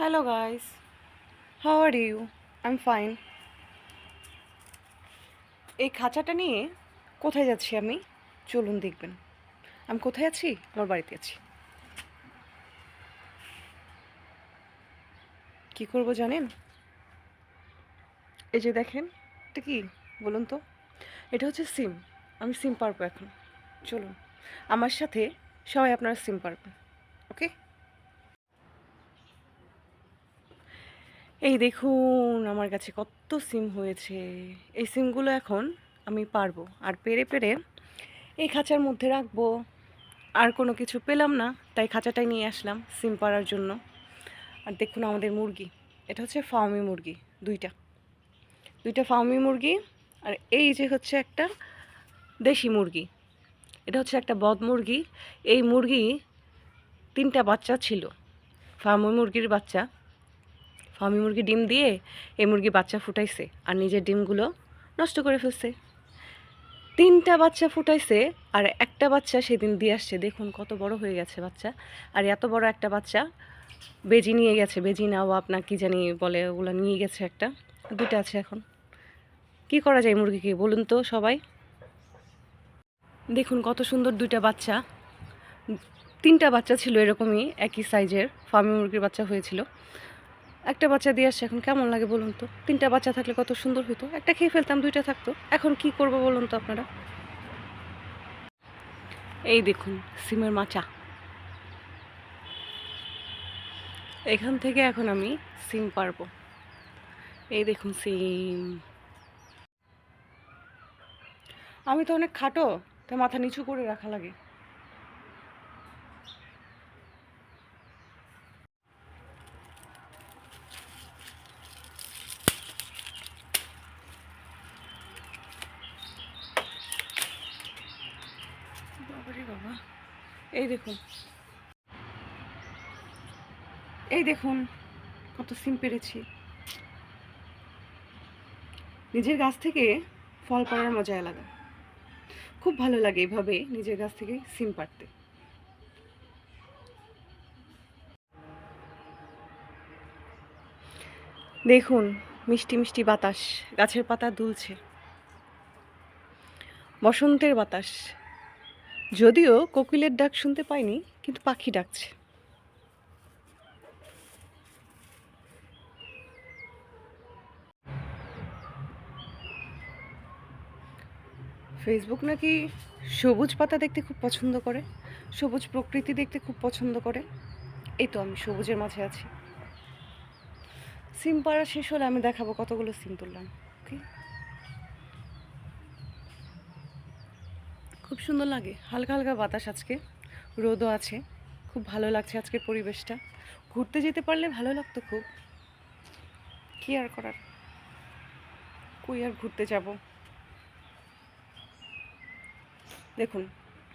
Hello guys, how are you? I'm fine. এই খাঁচাটা নিয়ে কোথায় যাচ্ছি আমি? চলুন দেখবেন। আমি কোথায় আছি? আমার বাড়িতে আছি। কি করব জানেন? এই যে দেখেন এটা কি? বলুন তো। এটা হচ্ছে সিম। আমি সিম পারব এখন। চলুন। আমার সাথে সবাই আপনারা সিম পারবেন। ওকে? এই দেখুন, আমার কাছে কত সিম হয়েছে। এই সিমগুলো এখন আমি পারব। আর পেরে পেরে এই খাঁচার মধ্যে রাখব। আর কোনো কিছু পেলাম না, তাই খাঁচাটাই নিয়ে আসলাম সিম পাড়ার জন্য। আর দেখুন আমাদের মুরগি। এটা হচ্ছে ফার্মি মুরগি, দুইটা। দুইটা ফার্মি মুরগি আর এই যে হচ্ছে একটা দেশি মুরগি। এটা হচ্ছে একটা বদ মুরগি। এই মুরগি তিনটা বাচ্চা ছিল। ফার্মি মুরগির বাচ্চা। ফার্মি মুরগি ডিম দিয়ে এই মুরগি বাচ্চা ফুটাইছে আর নিজের ডিমগুলো নষ্ট করে ফেলছে। তিনটা বাচ্চা ফুটাইছে আর একটা বাচ্চা সেদিন দিয়ে আসছে। দেখুন কত বড় হয়ে গেছে বাচ্চা। আর এত বড় একটা বাচ্চা বেজি নিয়ে গেছে। বেজি নাও আপনার কি জানি বলে ওগুলো নিয়ে গেছে একটা। দুটো আছে এখন। কি করা যায় মুরগিকে? বলুন তো সবাই। দেখুন কত সুন্দর দুইটা বাচ্চা। তিনটা বাচ্চা ছিল এরকমই, একই সাইজের ফার্মি মুরগির বাচ্চা হয়েছিল। একটা বাচ্চা দিয়ে আসছে, এখন কেমন লাগে বলুন তো? তিনটা বাচ্চা থাকলে কত সুন্দর হতো একটা খেয়ে ফেলতাম, দুইটা থাকতো। এখন কি করব বলুন তো আপনারা? এই দেখুন, সিমের মাচা। এখান থেকে এখন আমি সিম পারব। এই দেখুন সিম। আমি তো অনেক খাটো, তো মাথা নিচু করে রাখা লাগে। এই দেখুন। এই দেখুন, কত সিম পেরেছি। নিজের গাছ থেকে ফল পাড়ার মজা আলাদা। খুব ভালো লাগে এভাবে নিজের গাছ থেকে সিম পাড়তে। দেখুন, মিষ্টি মিষ্টি বাতাস, গাছের পাতা দুলছে। বসন্তের বাতাস যদিও কোকিলের ডাক শুনতে পাইনি, কিন্তু পাখি ডাকছে। ফেসবুক নাকি সবুজ পাতা দেখতে খুব পছন্দ করে, সবুজ প্রকৃতি দেখতে খুব পছন্দ করে। এই তো আমি সবুজের মাঝে আছি। সিম পাড়া শেষ হলে আমি দেখাবো কতগুলো সিম তুললাম ওকে খুব সুন্দর লাগে। হালকা হালকা বাতাস আজকে। রোদও আছে। খুব ভালো লাগছে আজকের পরিবেশটা। ঘুরতে যেতে পারলে ভালো লাগতো খুব। কি আর করার? কই আর ঘুরতে যাব? দেখুন,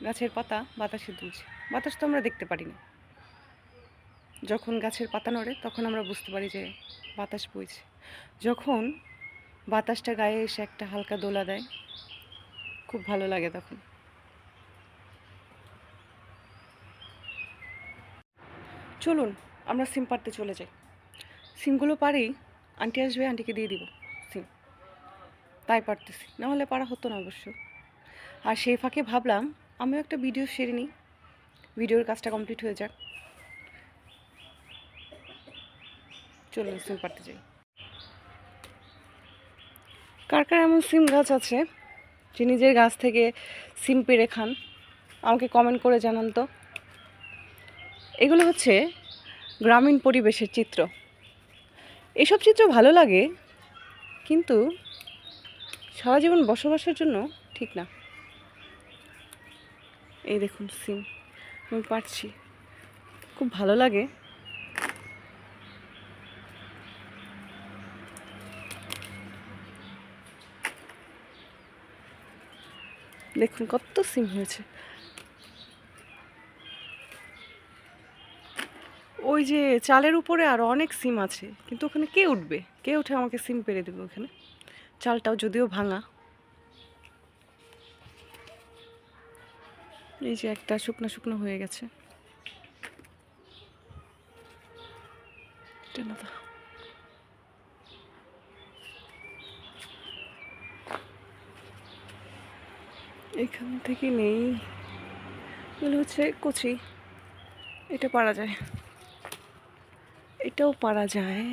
গাছের পাতা বাতাসে দুলছে। বাতাস তো আমরা দেখতে পারি না যখন গাছের পাতা নড়ে, তখন আমরা বুঝতে পারি যে বাতাস বইছে। যখন বাতাসটা গায়ে এসে একটা হালকা দোলা দেয়, খুব ভালো লাগে তখন। চলুন, আমরা সিম পাড়তে চলে যাই। সিমগুলো পারি আন্টি আসবে, আন্টিকে দিয়ে দিব সিম। তাই পারতেছি নাহলে পারা হতো না অবশ্য। আর সেই ফাঁকে ভাবলাম, আমিও একটা ভিডিও সেরে নিই। ভিডিওর কাজটা কমপ্লিট হয়ে যাক। চলুন, সিম পাড়তে যাই। কার কার এমন সিম গাছ আছে, যে নিজের গাছ থেকে সিম পেড়ে খান? আমাকে কমেন্ট করে জানান তো। এগুলো হচ্ছে গ্রামীণ পরিবেশের চিত্র। এসব চিত্র ভালো লাগে, কিন্তু সারা জীবন বসবাসের জন্য ঠিক না। এই দেখুন সিম আমি পারছি। খুব ভালো লাগে। দেখুন কত সিম হয়েছে। ওই যে চালের উপরে আরও অনেক সিম আছে, কিন্তু ওখানে কে উঠবে? কে উঠে আমাকে সিম পেরে দেবে ওখানে? চালটাও যদিও ভাঙা। এই যে একটা শুকনো শুকনো হয়ে গেছে। এখান থেকে নেই। হচ্ছে কচি। এটা পারা যায়। এটাও পারা যায়।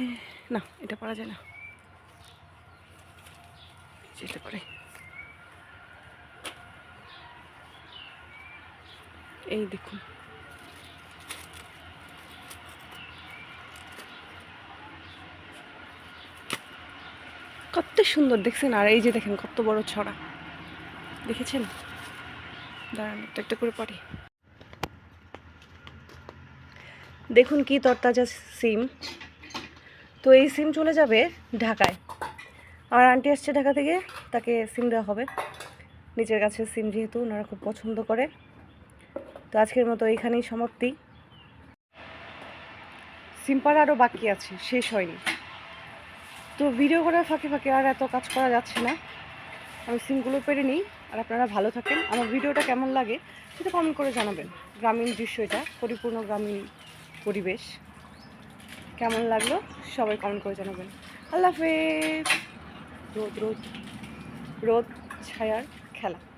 না, এটা পারা যায় না। যেতে পারে। এই দেখুন। কত সুন্দর দেখছেন, আর এই যে দেখেন কত বড় ছড়া। দেখেছেন? দাঁড়ান, একটা একটা করে পারি। দেখুন কি তরতাজা সিম। তো এই সিম চলে যাবে ঢাকায়। আর আন্টি আসছে ঢাকা থেকে, তাকে সিম দেওয়া হবে। নিজের কাছে সিম যেহেতু ওনারা খুব পছন্দ করে। তো আজকের মতো এইখানেই সমাপ্তি। সিম পাড়া আরও বাকি আছে, শেষ হয়নি। তো ভিডিও করার ফাঁকে ফাঁকে আর এত কাজ করা যাচ্ছে না। আমি সিমগুলো পেরে নিই, আর আপনারা ভালো থাকেন। আমার ভিডিওটা কেমন লাগে সেটা কমেন্ট করে জানাবেন। গ্রামীণ দৃশ্য এটা, পরিপূর্ণ গ্রামীণ পরিবেশ। কেমন লাগল? সবাই কমেন্ট করে জানাবেন। আল্লাহ হাফেজ। রোদ রোদ। রোদ ছায়ার খেলা।